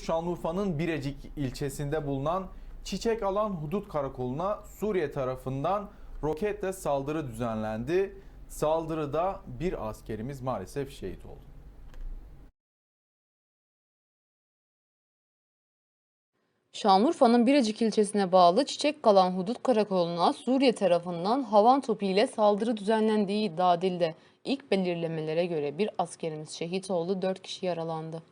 Şanlıurfa'nın Birecik ilçesinde bulunan Çiçek Alan Hudut Karakolu'na Suriye tarafından roketle saldırı düzenlendi. Saldırıda bir askerimiz maalesef şehit oldu. Şanlıurfa'nın Birecik ilçesine bağlı Çiçek Kalan Hudut Karakolu'na Suriye tarafından havan topu ile saldırı düzenlendiği iddia edildi. İlk belirlemelere göre bir askerimiz şehit oldu, 4 kişi yaralandı.